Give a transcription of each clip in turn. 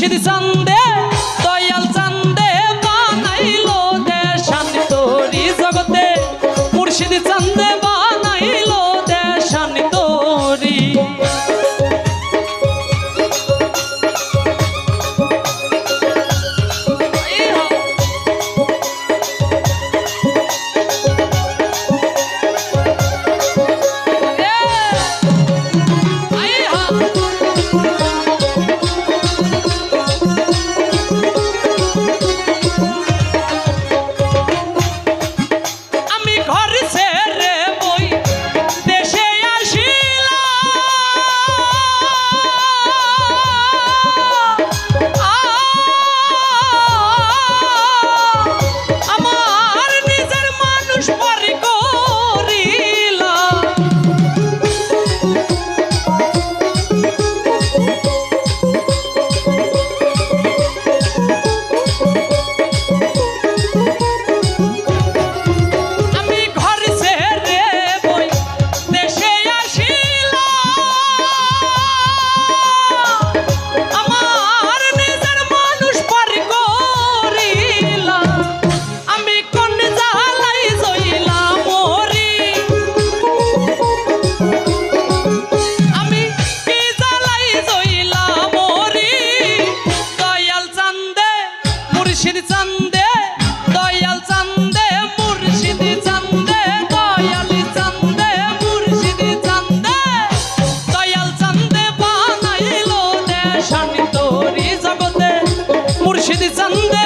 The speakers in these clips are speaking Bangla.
Yeşil Zandı Yeah.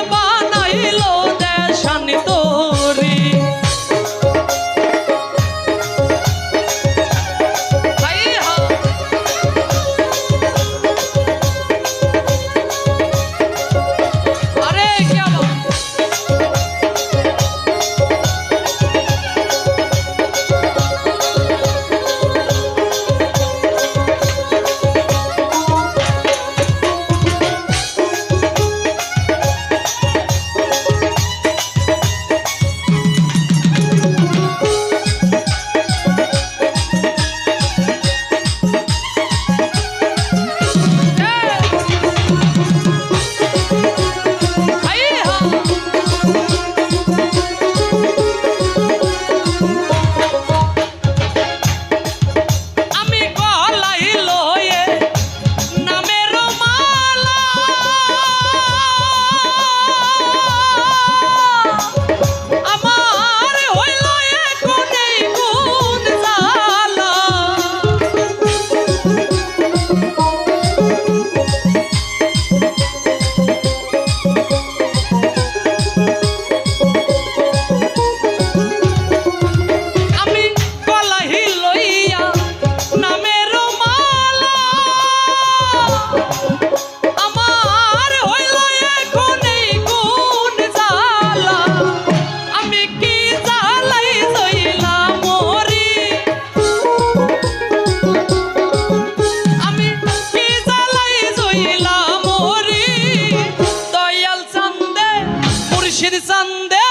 চান্দে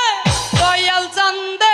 দয়াল চান্দে।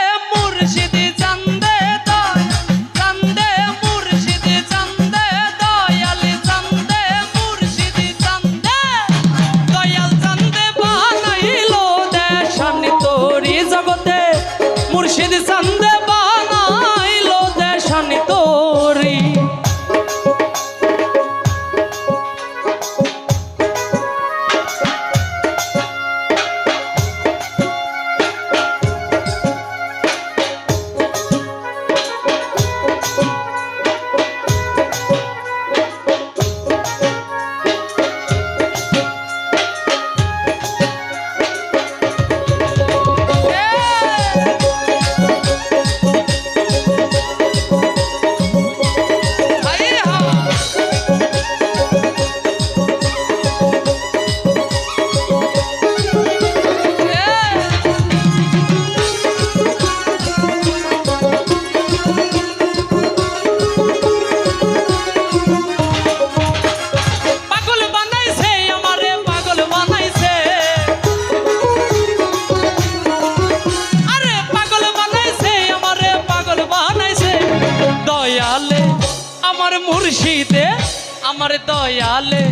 আমার দয়ালে,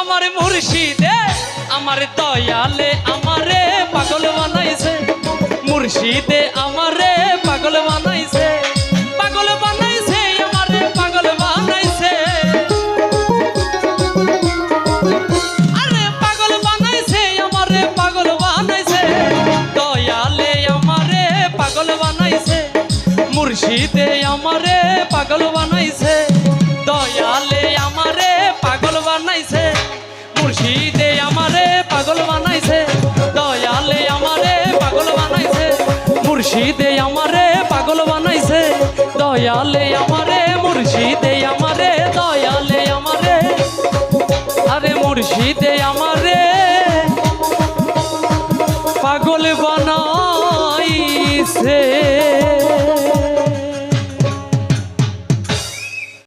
আমার মুর্শিদে, আমার দয়ালে আমারে পাগল বানাইছে। মুর্শিদে আমারে পাগল বানাইছে, পাগল আমারে পাগল বানাইছে, মুর্শিদে আমারে পাগল বানাইছে। মুর্শিদে আমারে পাগল বানাইছে। দয়ালে আমারে, মুর্শিদে আমারে, দয়ালে আমারে। আরে মুর্শিদে আমারে পাগল বানাইছে।